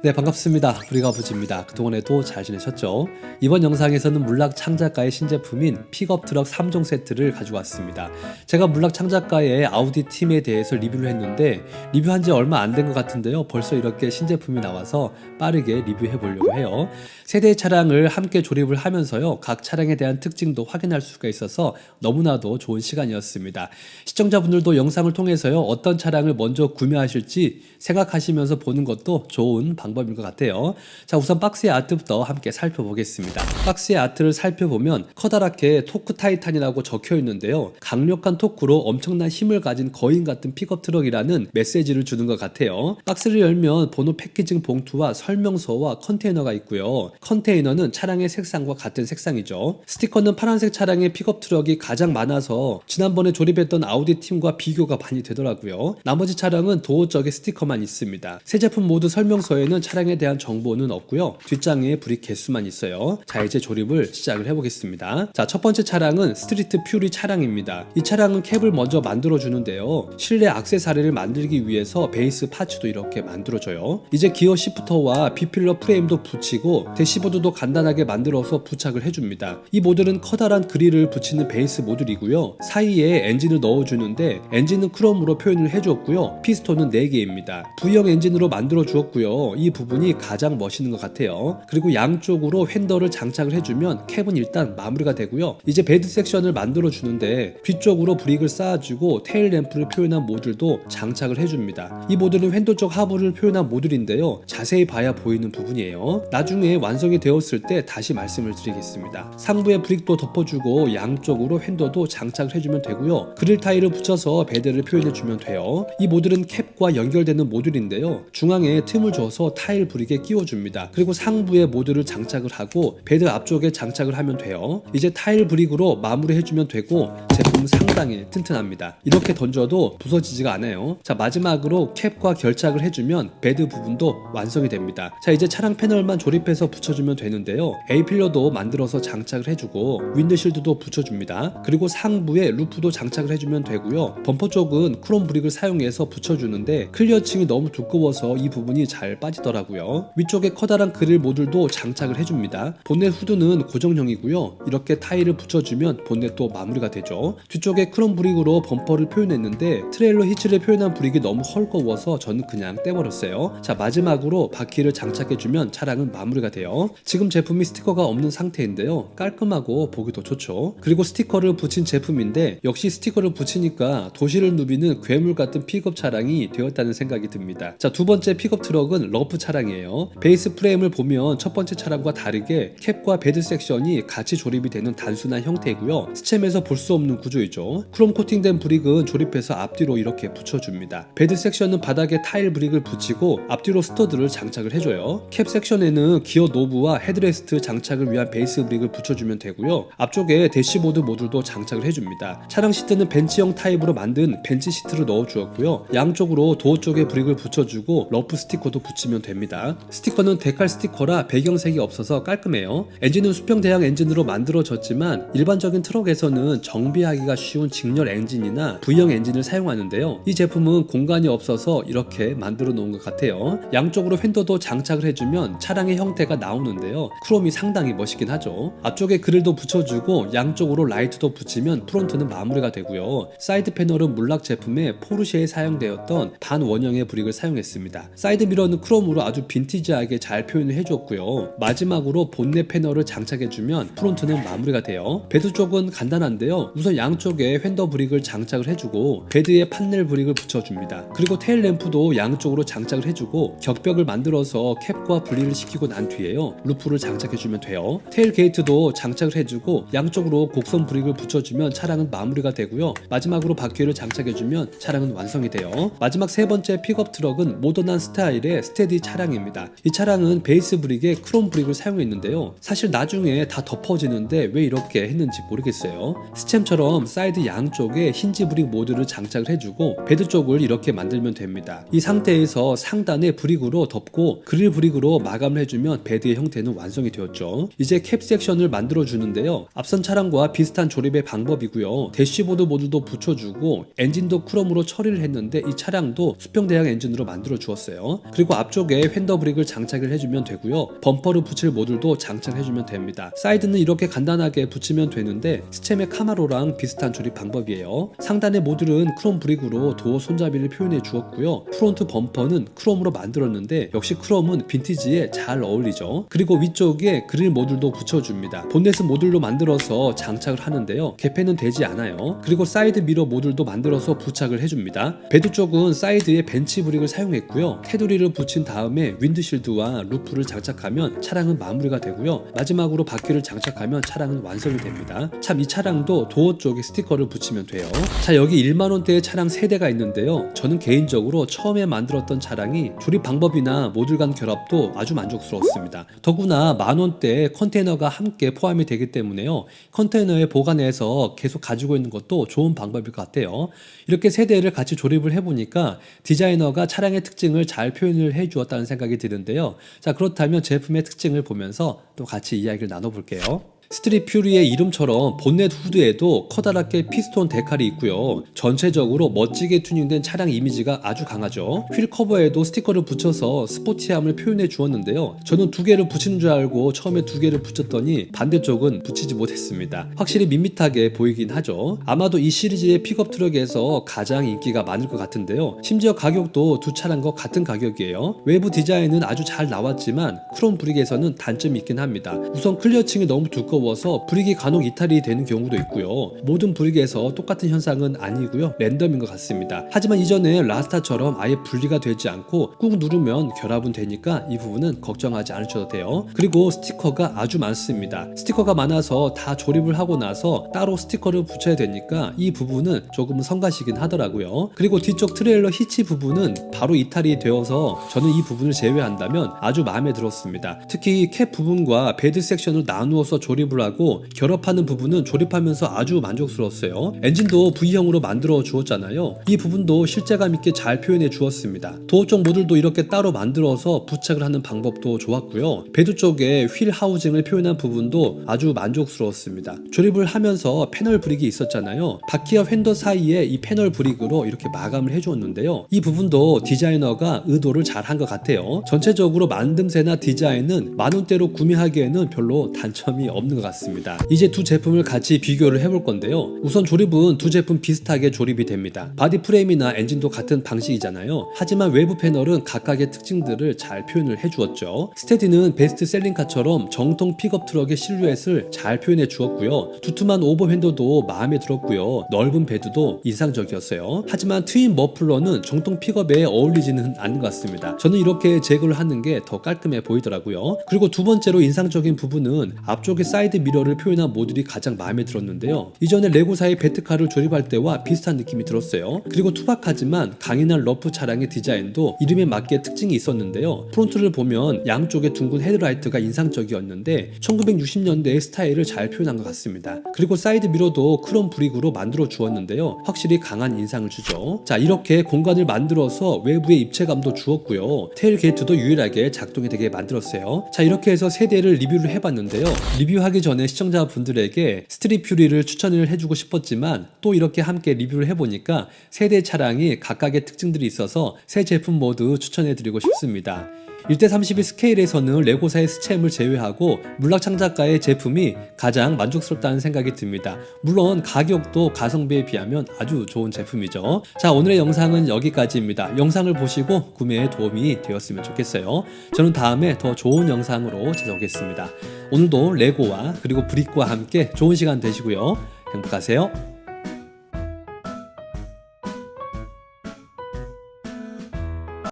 네 반갑습니다. 브리가부지입니다. 그동안에도 잘 지내셨죠? 이번 영상에서는 물락 창작가의 신제품인 픽업 트럭 3종 세트를 가지고 왔습니다. 제가 물락 창작가의 아우디 팀에 대해서 리뷰를 했는데 리뷰한 지 얼마 안 된 것 같은데요. 벌써 이렇게 신제품이 나와서 빠르게 리뷰해 보려고 해요. 세대의 차량을 함께 조립을 하면서요. 각 차량에 대한 특징도 확인할 수가 있어서 너무나도 좋은 시간이었습니다. 시청자분들도 영상을 통해서요. 어떤 차량을 먼저 구매하실지 생각하시면서 보는 것도 좋은 방법인 것 같아요. 자, 우선 박스의 아트부터 함께 살펴보겠습니다. 박스의 아트를 살펴보면 커다랗게 토크 타이탄이라고 적혀 있는데요. 강력한 토크로 엄청난 힘을 가진 거인 같은 픽업 트럭이라는 메시지를 주는 것 같아요. 박스를 열면 번호 패키징 봉투와 설명서와 컨테이너가 있고요. 컨테이너는 차량의 색상과 같은 색상이죠. 스티커는 파란색 차량의 픽업 트럭이 가장 많아서 지난번에 조립했던 아우디 팀과 비교가 많이 되더라고요. 나머지 차량은 도어 쪽에 스티커만 있습니다. 새 제품 모두 설명서에 는 차량에 대한 정보는 없고요. 뒷장에 브릭 개수만 있어요. 자, 이제 조립을 시작을 해보겠습니다. 자, 첫 번째 차량은 스트리트 퓨리 차량입니다. 이 차량은 캡을 먼저 만들어 주는데요. 실내 악세사리를 만들기 위해서 베이스 파츠도 이렇게 만들어줘요. 이제 기어 시프터와 비필러 프레임도 붙이고 대시보드도 간단하게 만들어서 부착을 해줍니다. 이 모듈은 커다란 그릴을 붙이는 베이스 모듈이고요. 사이에 엔진을 넣어주는데 엔진은 크롬으로 표현을 해주었고요. 피스톤은 4개입니다. V형 엔진으로 만들어 주었고요. 이 부분이 가장 멋있는 것 같아요. 그리고 양쪽으로 휀더를 장착을 해주면 캡은 일단 마무리가 되고요. 이제 베드 섹션을 만들어 주는데 뒤쪽으로 브릭을 쌓아주고 테일 램프를 표현한 모듈도 장착을 해줍니다. 이 모듈은 휀더 쪽 하부를 표현한 모듈인데요. 자세히 봐야 보이는 부분이에요. 나중에 완성이 되었을 때 다시 말씀을 드리겠습니다. 상부에 브릭도 덮어주고 양쪽으로 휀더도 장착을 해주면 되고요. 그릴 타일을 붙여서 베드를 표현해주면 돼요. 이 모듈은 캡과 연결되는 모듈인데요. 중앙에 틈을 줘서 타일 브릭에 끼워줍니다. 그리고 상부에 모듈을 장착을 하고 베드 앞쪽에 장착을 하면 돼요. 이제 타일 브릭으로 마무리해주면 되고 제품 상당히 튼튼합니다. 이렇게 던져도 부서지지가 않아요. 자 마지막으로 캡과 결착을 해주면 베드 부분도 완성이 됩니다. 자 이제 차량 패널만 조립해서 붙여주면 되는데요. A 필러도 만들어서 장착을 해주고 윈드실드도 붙여줍니다. 그리고 상부에 루프도 장착을 해주면 되고요. 범퍼 쪽은 크롬 브릭을 사용해서 붙여주는데 클리어층이 너무 두꺼워서 이 부분이 잘 빠 지더라고요. 위쪽에 커다란 그릴 모듈도 장착을 해줍니다. 본넷 후드는 고정형이고요. 이렇게 타일을 붙여주면 본넷도 마무리가 되죠. 뒤쪽에 크롬 브릭으로 범퍼를 표현했는데 트레일러 히치를 표현한 브릭이 너무 헐거워서 저는 그냥 떼버렸어요. 자 마지막으로 바퀴를 장착해주면 차량은 마무리가 돼요. 지금 제품이 스티커가 없는 상태인데요. 깔끔하고 보기도 좋죠. 그리고 스티커를 붙인 제품인데 역시 스티커를 붙이니까 도시를 누비는 괴물 같은 픽업 차량이 되었다는 생각이 듭니다. 자 두 번째 픽업 트럭은 러프 차량이에요. 베이스 프레임을 보면 첫 번째 차량과 다르게 캡과 베드 섹션이 같이 조립이 되는 단순한 형태이고요. 스챔에서 볼 수 없는 구조이죠. 크롬 코팅된 브릭은 조립해서 앞뒤로 이렇게 붙여줍니다. 베드 섹션은 바닥에 타일 브릭을 붙이고 앞뒤로 스터드를 장착을 해줘요. 캡 섹션에는 기어 노브와 헤드레스트 장착을 위한 베이스 브릭을 붙여주면 되고요. 앞쪽에 대시보드 모듈도 장착을 해줍니다. 차량 시트는 벤치형 타입으로 만든 벤치 시트를 넣어주었고요. 양쪽으로 도어 쪽에 브릭을 붙여주고 러프 스티커도 붙 이면 됩니다. 스티커는 데칼 스티커라 배경색이 없어서 깔끔해요. 엔진은 수평 대항 엔진으로 만들어졌지만 일반적인 트럭에서는 정비하기가 쉬운 직렬 엔진이나 V형 엔진을 사용하는데요. 이 제품은 공간이 없어서 이렇게 만들어 놓은 것 같아요. 양쪽으로 휀더도 장착을 해주면 차량의 형태가 나오는데요. 크롬이 상당히 멋있긴 하죠. 앞쪽에 그릴도 붙여주고 양쪽으로 라이트도 붙이면 프론트는 마무리가 되고요. 사이드 패널은 물락 제품의 포르쉐에 사용되었던 반원형의 브릭을 사용했습니다. 사이드 미러는 크롬 으로 아주 빈티지하게 잘 표현을 해줬고요. 마지막으로 본넷 패널을 장착해주면 프론트는 마무리가 돼요. 베드 쪽은 간단한데요. 우선 양쪽에 휀더 브릭을 장착을 해주고 베드에 판넬 브릭을 붙여줍니다. 그리고 테일 램프도 양쪽으로 장착을 해주고 격벽을 만들어서 캡과 분리를 시키고 난 뒤에요. 루프를 장착해주면 돼요. 테일 게이트도 장착을 해주고 양쪽으로 곡선 브릭을 붙여주면 차량은 마무리가 되고요. 마지막으로 바퀴를 장착해주면 차량은 완성이 돼요. 마지막 세 번째 픽업 트럭은 모던한 스타일의 스테디 차량입니다. 이 차량은 베이스 브릭에 크롬 브릭을 사용했는데요. 사실 나중에 다 덮어지는데 왜 이렇게 했는지 모르겠어요. 스챔처럼 사이드 양쪽에 힌지 브릭 모듈을 장착을 해주고 베드 쪽을 이렇게 만들면 됩니다. 이 상태에서 상단에 브릭으로 덮고 그릴 브릭으로 마감을 해주면 베드의 형태는 완성이 되었죠. 이제 캡 섹션을 만들어 주는데요. 앞선 차량과 비슷한 조립의 방법이고요. 대시보드 모듈도 붙여주고 엔진도 크롬으로 처리를 했는데 이 차량도 수평 대항 엔진으로 만들어 주었어요. 그리고 앞쪽 앞쪽에 휀더 브릭을 장착을 해주면 되고요. 범퍼를 붙일 모듈도 장착해주면 됩니다. 사이드는 이렇게 간단하게 붙이면 되는데 스챔의 카마로랑 비슷한 조립 방법이에요. 상단의 모듈은 크롬 브릭으로 도어 손잡이를 표현해 주었고요. 프론트 범퍼는 크롬으로 만들었는데 역시 크롬은 빈티지에 잘 어울리죠. 그리고 위쪽에 그릴 모듈도 붙여줍니다. 본넷은 모듈로 만들어서 장착을 하는데요. 개폐는 되지 않아요. 그리고 사이드 미러 모듈도 만들어서 부착을 해줍니다. 베드 쪽은 사이드에 벤치 브릭을 사용했고요. 테두리를 붙인 다음에 윈드실드와 루프를 장착하면 차량은 마무리가 되고요. 마지막으로 바퀴를 장착하면 차량은 완성이 됩니다. 참 이 차량도 도어 쪽에 스티커를 붙이면 돼요. 자 여기 1만 원대의 차량 3대가 있는데요. 저는 개인적으로 처음에 만들었던 차량이 조립 방법이나 모듈 간 결합도 아주 만족스러웠습니다. 더구나 만 원대 컨테이너가 함께 포함이 되기 때문에요. 컨테이너에 보관해서 계속 가지고 있는 것도 좋은 방법일 것 같아요. 이렇게 세 대를 같이 조립을 해보니까 디자이너가 차량의 특징을 잘 표현을 해주 었다는 생각이 드는데요. 자 그렇다면 제품의 특징을 보면서 또 같이 이야기를 나눠볼게요. 스트릿 퓨리의 이름처럼 본넷 후드에도 커다랗게 피스톤 데칼이 있고요. 전체적으로 멋지게 튜닝된 차량 이미지가 아주 강하죠. 휠 커버에도 스티커를 붙여서 스포티함을 표현해 주었는데요. 저는 두 개를 붙이는 줄 알고 처음에 두 개를 붙였더니 반대쪽은 붙이지 못했습니다. 확실히 밋밋하게 보이긴 하죠. 아마도 이 시리즈의 픽업 트럭에서 가장 인기가 많을 것 같은데요. 심지어 가격도 두 차량과 같은 가격이에요. 외부 디자인은 아주 잘 나왔지만 크롬 브릭에서는 단점이 있긴 합니다. 우선 클리어층이 너무 두꺼워 두꺼워서 브릭이 간혹 이탈이 되는 경우도 있고요. 모든 브릭에서 똑같은 현상은 아니고요. 랜덤인 것 같습니다. 하지만 이전에 라스타처럼 아예 분리가 되지 않고 꾹 누르면 결합은 되니까 이 부분은 걱정하지 않으셔도 돼요. 그리고 스티커가 아주 많습니다. 스티커가 많아서 다 조립을 하고 나서 따로 스티커를 붙여야 되니까 이 부분은 조금은 성가시긴 하더라고요. 그리고 뒤쪽 트레일러 히치 부분은 바로 이탈이 되어서 저는 이 부분을 제외한다면 아주 마음에 들었습니다. 특히 캡 부분과 베드 섹션을 나누어서 조립 조립을 하고 결합하는 부분은 조립하면서 아주 만족스러웠어요. 엔진도 V형으로 만들어 주었잖아요. 이 부분도 실제감 있게 잘 표현해 주었습니다. 도어 쪽 모듈도 이렇게 따로 만들어서 부착을 하는 방법도 좋았고요. 배드 쪽에 휠 하우징을 표현한 부분도 아주 만족스러웠습니다. 조립을 하면서 패널 브릭이 있었잖아요. 바퀴와 휀더 사이에 이 패널 브릭으로 이렇게 마감을 해주었는데요. 이 부분도 디자이너가 의도를 잘 한 것 같아요. 전체적으로 만듦새나 디자인은 만원대로 구매하기에는 별로 단점이 없는 것 같습니다. 이제 두 제품을 같이 비교를 해볼 건데요. 우선 조립은 두 제품 비슷하게 조립이 됩니다. 바디 프레임이나 엔진도 같은 방식이잖아요. 하지만 외부 패널은 각각의 특징들을 잘 표현을 해주었죠. 스테디는 베스트 셀링카처럼 정통 픽업 트럭의 실루엣을 잘 표현해 주었고요. 두툼한 오버 핸더도 마음에 들었고요. 넓은 베드도 인상적이었어요. 하지만 트윈 머플러는 정통 픽업에 어울리지는 않는 것 같습니다. 저는 이렇게 제거를 하는 게 더 깔끔해 보이더라고요. 그리고 두 번째로 인상적인 부분은 앞쪽에 사이드 미러를 표현한 모듈이 가장 마음에 들었는데요. 이전에 레고사의 베트카를 조립할 때와 비슷한 느낌이 들었어요. 그리고 투박하지만 강인한 러프 차량의 디자인도 이름에 맞게 특징이 있었는데요. 프론트를 보면 양쪽에 둥근 헤드라이트가 인상적이었는데 1960년대의 스타일을 잘 표현한 것 같습니다. 그리고 사이드 미러도 크롬 브릭으로 만들어 주었는데요. 확실히 강한 인상을 주죠. 자 이렇게 공간을 만들어서 외부에 입체감도 주었고요. 테일 게이트도 유일하게 작동이 되게 만들었어요. 자 이렇게 해서 세 대를 리뷰를 해봤는데요. 리뷰하기 전에 시청자분들에게 스트릿 퓨리를 추천을 해주고 싶었지만 또 이렇게 함께 리뷰를 해보니까 세 대 차량이 각각의 특징들이 있어서 새 제품 모두 추천해드리고 싶습니다. 1대32 스케일에서는 레고사의 스챔을 제외하고 물락창작가의 제품이 가장 만족스럽다는 생각이 듭니다. 물론 가격도 가성비에 비하면 아주 좋은 제품이죠. 자, 오늘의 영상은 여기까지입니다. 영상을 보시고 구매에 도움이 되었으면 좋겠어요. 저는 다음에 더 좋은 영상으로 찾아오겠습니다. 오늘도 레고와 그리고 브릭과 함께 좋은 시간 되시고요. 행복하세요.